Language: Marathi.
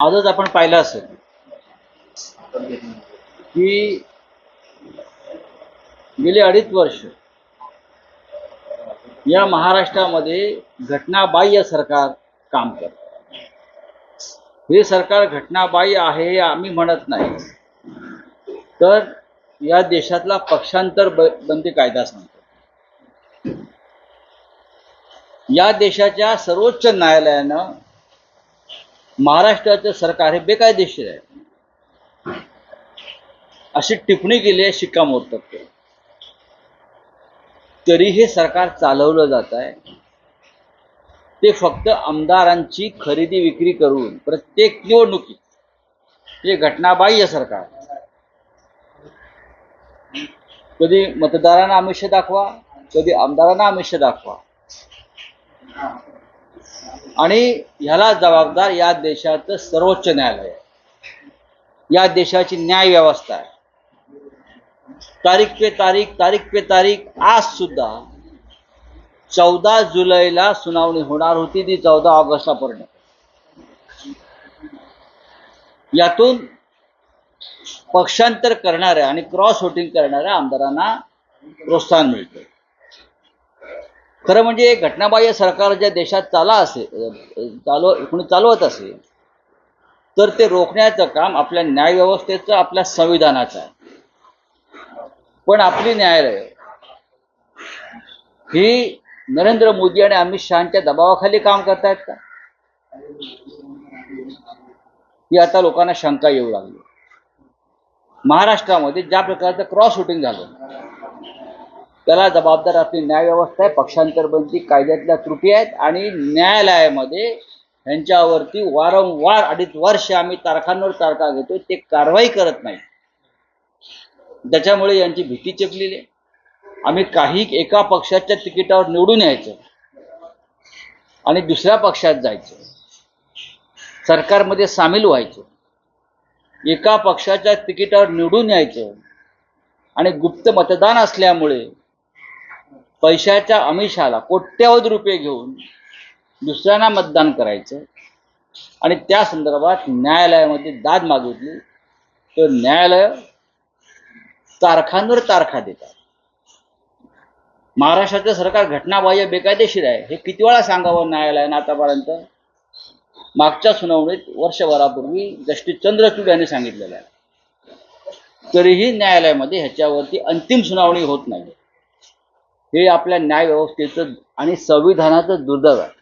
आजच आपण पाहिलं असेल की गेली अडीच वर्ष या महाराष्ट्रामध्ये घटनाबाह्य सरकार काम करत. हे सरकार घटनाबाह्य आहे हे आम्ही म्हणत नाही. तर या देशातला पक्षांतर बंदी कायदा सांगतो. या देशाच्या सर्वोच्च न्यायालयानं महाराष्ट्राचं सरकार हे बेकायदेशीर आहे. अशी टिप्पणी केली आहे शिक्कामोर्तब केलं तरी हे सरकार चालवलं जात आहे. ते फक्त आमदारांची खरेदी विक्री करून प्रत्येक निवडणुकीत हे घटनाबाह्य सरकार. कधी मतदारांना आमिष दाखवा कधी आमदारांना आमिष दाखवा. आणि ह्याला जबाबदार या देशाचं सर्वोच्च न्यायालय या देशाची न्याय व्यवस्था आहे. तारीख पे तारीख तारीख पे तारीख आज सुद्धा चौदा जुलैला सुनावणी होणार होती ती चौदा ऑगस्टला परिणत यातून पक्षांतर करणाऱ्या आणि क्रॉस व्होटिंग करणाऱ्या आमदारांना प्रोत्साहन मिळतं खरं म्हणजे घटनाबाह्य सरकार ज्या देशात चाला असेल चालू कोणी चालवत असेल तर ते रोखण्याचं काम आपल्या न्यायव्यवस्थेचं आपल्या संविधानाचं आहे. पण आपली न्यायालय ही नरेंद्र मोदी आणि अमित शहाच्या दबावाखाली काम करतायत का? ही आता लोकांना शंका येऊ लागली. महाराष्ट्रामध्ये ज्या प्रकारचं क्रॉस शूटिंग झालं त्याला जबाबदार आपली न्यायव्यवस्था आहे पक्षांतरबंदी कायद्यातल्या त्रुटी आहेत आणि न्यायालयामध्ये यांच्यावरती वारंवार अडीच वर्ष आम्ही तारखांवर तारखा घेतो ते कारवाई करत नाही. त्याच्यामुळे यांची भीती चेपलेली आहे. आम्ही काही एका पक्षाच्या तिकिटावर निवडून यायचं आणि दुसऱ्या पक्षात जायचं. सरकारमध्ये सामील व्हायचं. एका पक्षाच्या तिकिटावर निवडून यायचं आणि गुप्त मतदान असल्यामुळे पैशाच्या अमिषाला कोट्यावधी रुपये घेऊन दुसऱ्यांना मतदान करायचं. आणि त्या संदर्भात न्यायालयामध्ये दाद मागितली. तर न्यायालय तारखांवर तारखा देतात. महाराष्ट्राचं सरकार घटनाबाह्य बेकायदेशीर आहे. हे किती वेळा सांगावं न्यायालयानं आतापर्यंत? मागच्या सुनावणीत वर्षभरापूर्वी जस्टिस चंद्रचूड यांनी सांगितलेलं आहे. तरीही न्यायालयामध्ये ह्याच्यावरती अंतिम सुनावणी होत नाही. हे आपल्या न्याय व्यवस्थेचं आणि संविधानाचं दुर्दैव आहे.